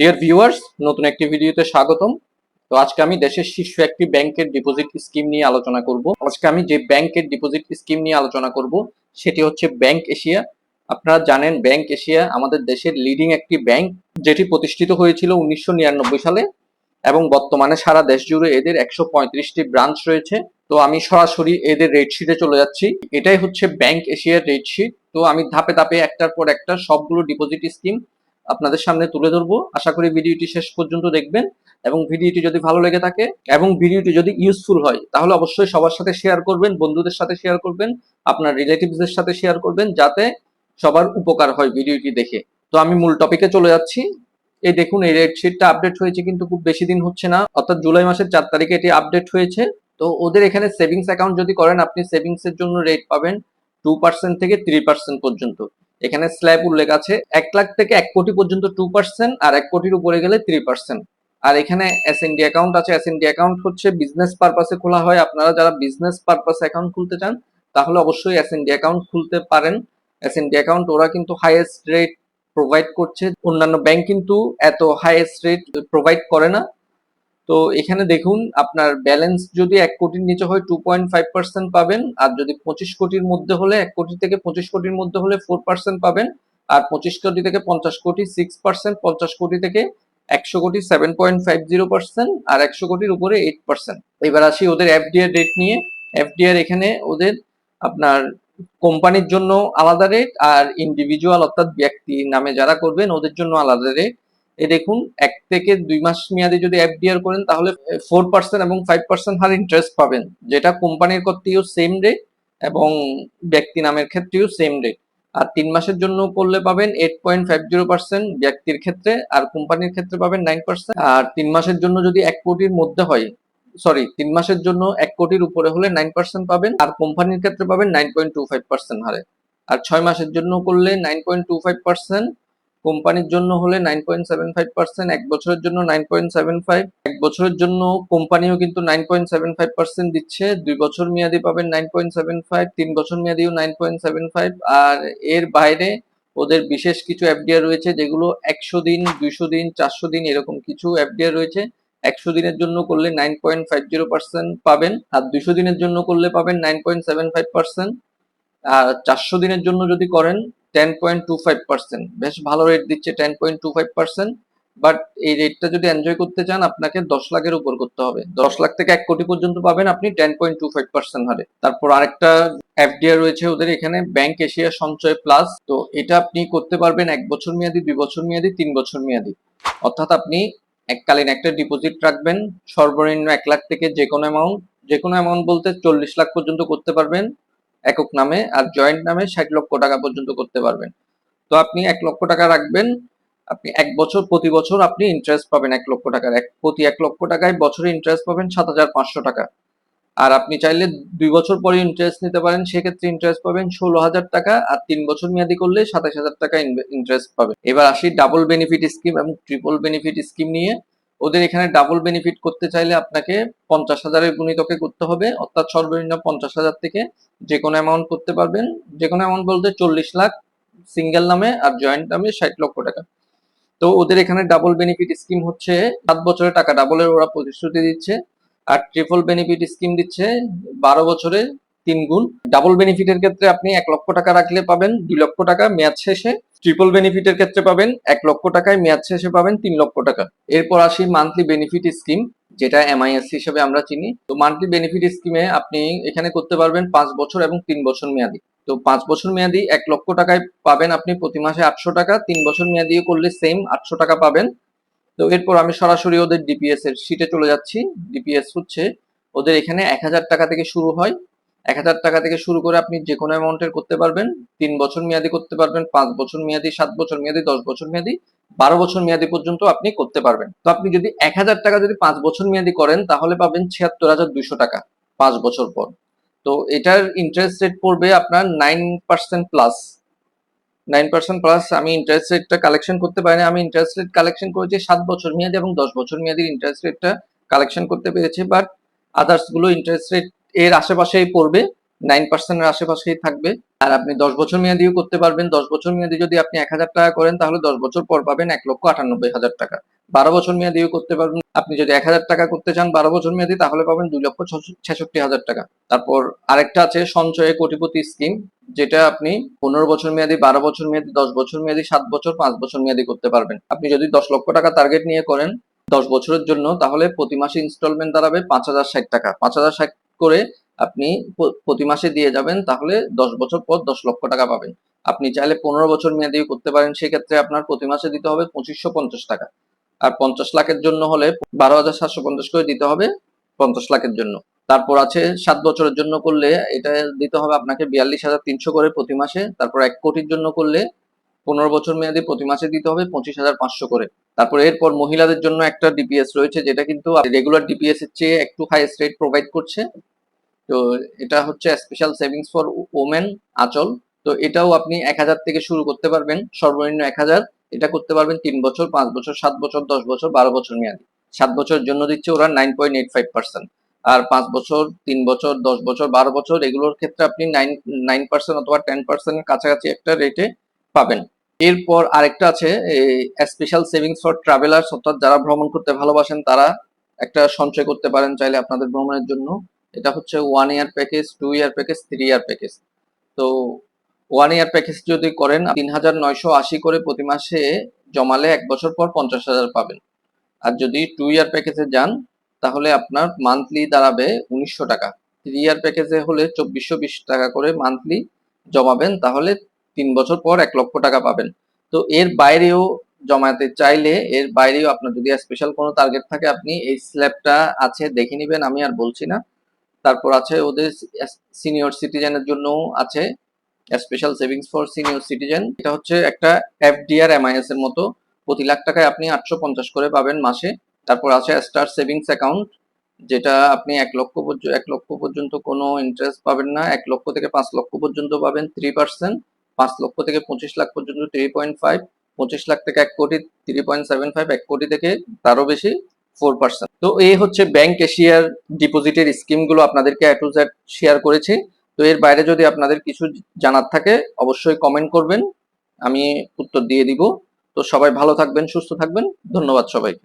Dear viewers নতুন একটি ভিডিওতে স্বাগতম। তো আজকে আমি দেশের শীর্ষ একটি ব্যাংকের ডিপোজিট স্কিম নিয়ে আলোচনা করব। আজকে আমি যে ব্যাংকের ডিপোজিট স্কিম নিয়ে আলোচনা করব, সেটি হচ্ছে ব্যাংক এশিয়া আপনারা জানেন ব্যাংক এশিয়া আমাদের দেশের লিডিং একটি ব্যাংক যেটি প্রতিষ্ঠিত হয়েছিল উনিশশো নিরানব্বই সালে এবং বর্তমানে সারা দেশ জুড়ে এদের একশো পঁয়ত্রিশটি ব্রাঞ্চ রয়েছে। তো আমি সরাসরি এদের রেট শিটে চলে যাচ্ছি। এটাই হচ্ছে ব্যাংক এশিয়ার রেট শিট তো আমি ধাপে ধাপে একটার পর একটা সবগুলো ডিপোজিট স্কিম আপনাদের সামনে তুলে ধরবো। আশা করি ভিডিওটি শেষ পর্যন্ত দেখবেন এবং ভিডিওটি যদি ভালো লেগে থাকে এবং ভিডিওটি যদি ইউজফুল হয়, তাহলে অবশ্যই সবার সাথে শেয়ার করবেন, বন্ধুদের সাথে শেয়ার করবেন, আপনার রিলেটিভসদের সাথে শেয়ার করবেন যাতে সবার উপকার হয় ভিডিওটি দেখে। তো আমি মূল টপিকে চলে যাচ্ছি। এই দেখুন, এই রেট শিটটা আপডেট হয়েছে কিন্তু খুব বেশি দিন হচ্ছে না। অর্থাৎ জুলাই মাসের চার তারিখে এটি আপডেট হয়েছে। তো ওদের এখানে সেভিংস অ্যাকাউন্ট যদি করেন, আপনি সেভিংস এর জন্য রেট পাবেন টু পার্সেন্ট থেকে থ্রি পার্সেন্ট পর্যন্ত। এখানে স্ল্যাব উল্লেখ আছে, এক লাখ থেকে এক কোটি পর্যন্ত টু পার্সেন্ট আর এক কোটির উপরে গেলে থ্রি পার্সেন্ট আর এখানে এস এসএনডি অ্যাকাউন্ট আছে এস এসএনডি অ্যাকাউন্ট হচ্ছে বিজনেস পারপাসে খোলা হয়। আপনারা যারা বিজনেস পারপাসে অ্যাকাউন্ট খুলতে চান, তাহলে অবশ্যই এস এসএনডি অ্যাকাউন্ট খুলতে পারেন। এস এসএনডি অ্যাকাউন্ট ওরা কিন্তু হাইয়েস্ট রেট প্রোভাইড করছে। অন্যান্য ব্যাংক কিন্তু এত হাইয়েস্ট রেট প্রোভাইড করে না। তো এখানে দেখুন, আপনার ব্যালেন্স যদি এক কোটির নিচে হয় টু পয়েন্ট ফাইভ পার্সেন্ট পাবেন। আর যদি পঁচিশ কোটির মধ্যে হলে, এক কোটি থেকে পঁচিশ কোটির মধ্যে হলে ফোর পার্সেন্ট পাবেন। আর পঁচিশ কোটি থেকে পঞ্চাশ কোটি সিক্স পার্সেন্ট পঞ্চাশ কোটি থেকে একশো crore seven point five zero percent আর একশো কোটির উপরে এইট পার্সেন্ট এবার আসি ওদের এফডিআর রেট নিয়ে। এফডিআর এখানে ওদের আপনার কোম্পানির জন্য আলাদা রেট আর ইন্ডিভিজুয়াল অর্থাৎ ব্যক্তি নামে যারা করবেন, ওদের জন্য আলাদা রেট এ দেখুন, এক থেকে দুই মাস মেয়াদে যদি এফডিআর করেন, তাহলে ফোর পার্সেন্ট এবং ফাইভ পার্সেন্ট হার ইন্টারেস্ট পাবেন। যেটা কোম্পানির ক্ষেত্রেও সেম রেট এবং ব্যক্তি নামের ক্ষেত্রেও সেম রেট আর তিন মাসের জন্য করলে পাবেন eight point five zero percent ব্যক্তির ক্ষেত্রে, আর কোম্পানির ক্ষেত্রে পাবেন নাইন পার্সেন্ট আর তিন মাসের জন্য যদি এক কোটির মধ্যে হয় সরি তিন মাসের জন্য এক কোটির উপরে হলে নাইন পার্সেন্ট পাবেন, আর কোম্পানির ক্ষেত্রে পাবেন nine point two five percent হারে। আর ছয় মাসের জন্য করলে nine point two five percent কোম্পানির জন্য হলে nine point seven five percent এক বছরের জন্য নাইন পয়েন্ট সেভেন ফাইভ এক বছরের জন্য কোম্পানিও কিন্তু nine point seven five percent দিচ্ছে, দুই বছর মেয়াদি পাবেন নাইন পয়েন্ট সেভেন ফাইভ তিন বছর মেয়াদিও নাইন পয়েন্ট সেভেন ফাইভ আর এর বাইরে ওদের বিশেষ কিছু এফডিআর রয়েছে, যেগুলো একশো দিন, দুইশো দিন, চারশো দিন এরকম কিছু এফডিআর রয়েছে, একশো দিনের জন্য করলে nine point five zero percent পাবেন, আর দুইশো দিনের জন্য করলে পাবেন nine point seven five percent চারশো দিনের জন্য যদি করেন ten point two five percent বেশ ভালো রেট দিচ্ছে ten point two five percent but এই রেটটা যদি এনজয় করতে চান, আপনাকে দশ লাখের উপর করতে হবে। দশ লাখ থেকে এক কোটি পর্যন্ত পাবেন আপনি ten point two five percent হারে। তারপর আরেকটা এফডিআর রয়েছে ওদের এখানে ব্যাংক এশিয়া সঞ্চয় প্লাস তো এটা আপনি করতে পারবেন এক বছর মেয়াদি, দুই বছর মেয়াদি, তিন বছর মেয়াদি। অর্থাৎ আপনি এককালীন একটা ডিপোজিট রাখবেন, সর্বনিম্ন এক লাখ থেকে যে কোনো অ্যামাউন্ট যে কোনো অ্যামাউন্ট বলতে চল্লিশ লাখ পর্যন্ত করতে পারবেন। একক নামে আর জয়েন্ট নামে ষাট লক্ষ টাকা পর্যন্ত করতে পারবেন। তো আপনি এক লক্ষ টাকা রাখবেন, আপনি এক বছর, প্রতি বছর আপনি ইন্টারেস্ট পাবেন এক লক্ষ টাকার। এক, প্রতি এক লক্ষ টাকায় বছরে ইন্টারেস্ট পাবেন সাত হাজার পাঁচশো টাকা। আর আপনি চাইলে দুই বছর পরে ইন্টারেস্ট নিতে পারেন, সেক্ষেত্রে ইন্টারেস্ট পাবেন ষোলো হাজার টাকা আর তিন বছর মেয়াদি করলে সাতাশ হাজার টাকা ইন্টারেস্ট পাবেন। এবার আসি ডাবল বেনিফিট স্কিম এবং ট্রিপল বেনিফিট স্কিম নিয়ে। ওদের এখানে ডাবল বেনিফিট করতে চাইলে আপনাকে পঞ্চাশ হাজারের গুণিতকে করতে হবে, অর্থাৎ সর্বনিম্ন পঞ্চাশ হাজার থেকে যে কোনো অ্যামাউন্ট করতে পারবেন। যে কোনো অ্যামাউন্ট বলতে চল্লিশ লাখ সিঙ্গেল নামে আর জয়েন্ট নামে ষাট লক্ষ টাকা। তো ওদের এখানে ডাবল বেনিফিট স্কিম হচ্ছে, সাত বছরের টাকা ডাবলের ওরা প্রতিশ্রুতি দিচ্ছে আর ট্রিপল বেনিফিট স্কিম দিচ্ছে বারো বছরে তিন গুণ। ডাবল বেনিফিটের ক্ষেত্রে আপনি এক লক্ষ টাকা রাখলে পাবেন, দুই লক্ষ টাকা মেয়াদ শেষে ট্রিপল বেনিফিটের ক্ষেত্রে পাবেন এক লক্ষ টাকায় মেয়াদ শেষে পাবেন তিন লক্ষ টাকা। এরপর আসি মান্থলি বেনিফিট স্কিম যেটা এমআইএস হিসেবে আমরা চিনি। তো মান্থলি বেনিফিট স্কিমে আপনি এখানে করতে পারবেন পাঁচ বছর এবং তিন বছর মেয়াদি। তো পাঁচ বছর মেয়াদি এক লক্ষ টাকায় পাবেন আপনি প্রতি মাসে আটশো টাকা, তিন বছর মেয়াদি করলে সেম আটশো টাকা পাবেন। তো এরপর আমি সরাসরি ওদের ডিপিএস এর সিটে চলে যাচ্ছি। ডিপিএস হচ্ছে ওদের এখানে এক হাজার টাকা থেকে শুরু হয়। এক হাজার টাকা থেকে শুরু করে আপনি যে কোনো অ্যামাউন্টের করতে পারবেন। তিন বছর মেয়াদি করতে পারবেন, পাঁচ বছর মেয়াদি, সাত বছর মেয়াদি, দশ বছর মেয়াদি, বারো বছর মেয়াদি পর্যন্ত আপনি করতে পারবেন। তো আপনি যদি এক হাজার টাকা যদি পাঁচ বছর মেয়াদি করেন, তাহলে পাবেন ছিয়াত্তর হাজার দুইশো টাকা পাঁচ বছর পর। তো এটার ইন্টারেস্ট রেট পড়বে আপনার nine percent plus nine percent plus আমি ইন্টারেস্ট রেটটা কালেকশন করতে পারিনি। আমি ইন্টারেস্ট রেট কালেকশন করেছি সাত বছর মেয়াদি এবং দশ বছর মেয়াদির ইন্টারেস্ট রেটটা কালেকশন করতে পেরেছি। বাট আদার্সগুলো ইন্টারেস্ট রেট এর আশেপাশেই পড়বে নাইন পার্সেন্টের আশেপাশেই থাকবে। আর আপনি দশ বছর মেয়াদিও করতে পারবেন। দশ বছর মেয়াদি যদি আপনি এক হাজার টাকা করেন, তাহলে দশ বছর পর পাবেন এক লক্ষ আটানব্বই হাজার টাকা। বারো বছর মেয়াদিও করতে পারবেন। আপনি যদি এক হাজার টাকা করতে চান বারো বছর মেয়াদি, তাহলে পাবেন দুই লক্ষ ছেষট্টি হাজার টাকা। তারপর আরেকটা আছে সঞ্চয়ে কোটিপতি স্কিম যেটা আপনি পনেরো বছর মেয়াদি, বারো বছর মেয়াদি, দশ বছর মেয়াদি, সাত বছর, পাঁচ বছর মেয়াদি করতে পারবেন। আপনি যদি দশ লক্ষ টাকা টার্গেট নিয়ে করেন দশ বছরের জন্য, তাহলে প্রতি মাসে ইনস্টলমেন্ট দাঁড়াবে পাঁচ হাজার ষাট টাকা। পাঁচ হাজার ষাট করে আপনি প্রতি মাসে দিয়ে যাবেন, তাহলে দশ বছর পর দশ লক্ষ টাকা পাবেন। আপনি চাইলে পনেরো বছর মেয়াদিও করতে পারেন, সেক্ষেত্রে আপনার প্রতি মাসে দিতে হবে পঁচিশশো পঞ্চাশ টাকা। আর পঞ্চাশ লাখের জন্য হলে বারো হাজার সাতশো পঞ্চাশ করে দিতে হবে পঞ্চাশ লাখের জন্য। তারপর আছে সাত বছরের জন্য করলে এটা দিতে হবে আপনাকে বিয়াল্লিশ হাজার তিনশো করে প্রতি মাসে। তারপর এক কোটির জন্য করলে পনেরো বছর মেয়াদি প্রতি মাসে দিতে হবে পঁচিশ হাজার পাঁচশো করে। তারপর এরপর মহিলাদের জন্য একটা ডিপিএস রয়েছে, যেটা কিন্তু রেগুলার ডিপিএস এর চেয়ে একটু হাইয়েস্ট রেট প্রোভাইড করছে। তো এটা হচ্ছে স্পেশাল সেভিংস ফর ওমেন আচল। তো এটাও আপনি এক হাজার থেকে শুরু করতে পারবেন, সর্বনিম্ন এক হাজার। এটা করতে পারবেন তিন বছর, পাঁচ বছর, সাত বছর, দশ বছর, বারো বছর মেয়াদি। সাত বছরের জন্য দিচ্ছে ওরা nine point eight five percent আর পাঁচ বছর, তিন বছর, দশ বছর, বারো বছর, এগুলোর ক্ষেত্রে আপনি নাইন নাইন পার্সেন্ট অথবা টেন পার্সেন্টের কাছাকাছি একটা রেটে পাবেন। এরপর আরেকটা আছে স্পেশাল সেভিংস ফর ট্রাভেলার্স অর্থাৎ যারা ভ্রমণ করতে ভালোবাসেন, তারা একটা সঞ্চয় করতে পারেন চাইলে আপনাদের ভ্রমণের জন্য। এটা হচ্ছে one year package two year package three year package তো ওয়ান ইয়ার প্যাকেজ যদি করেন তিন হাজার নয়শো আশি করে প্রতি মাসে জমালে এক বছর পর পঞ্চাশ হাজার পাবেন। আর যদি টু ইয়ার প্যাকেজে যান, তাহলে আপনার মান্থলি দাঁড়াবে উনিশশো টাকা। থ্রি ইয়ার প্যাকেজে হলে চব্বিশশো বিশ টাকা করে মান্থলি জমাবেন, তাহলে তিন বছর পর এক লক্ষ টাকা পাবেন। তো এর বাইরেও জমাতে চাইলে, এর বাইরেও আপনার যদি স্পেশাল কোনো টার্গেট থাকে, আপনি এই স্ল্যাবটা আছে, দেখে নেবেন, আমি আর বলছি না। তারপর আছে ওদের সিনিয়র সিটিজেনের জন্য আছে special savings for senior citizen এটা হচ্ছে একটা এফডিআর এমআইএস এর মতো। প্রতি লাখ টাকায় আপনি আটশো পঞ্চাশ করে পাবেন মাসে। তারপর আছে স্টার সেভিংস অ্যাকাউন্ট যেটা আপনি এক লক্ষ পর্যন্ত এক লক্ষ পর্যন্ত কোনো ইন্টারেস্ট পাবেন না। এক লক্ষ থেকে পাঁচ লক্ষ পর্যন্ত পাবেন থ্রি পার্সেন্ট পাঁচ লক্ষ থেকে পঁচিশ লাখ পর্যন্ত থ্রি পয়েন্ট ফাইভ পঁচিশ লাখ থেকে এক কোটি থ্রি পয়েন্ট সেভেন ফাইভ এক কোটি থেকে তারও বেশি। ফোর পার্সেন্ট তো এই হচ্ছে ব্যাংক এশিয়ার ডিপোজিটের স্কিমগুলো আপনাদেরকে এ টু জেড শেয়ার করেছি। তো এর বাইরে যদি আপনাদের কিছু জানার থাকে, অবশ্যই কমেন্ট করবেন। আমি উত্তর দিয়ে দিব। তো সবাই ভালো থাকবেন, সুস্থ থাকবেন। ধন্যবাদ সবাইকে।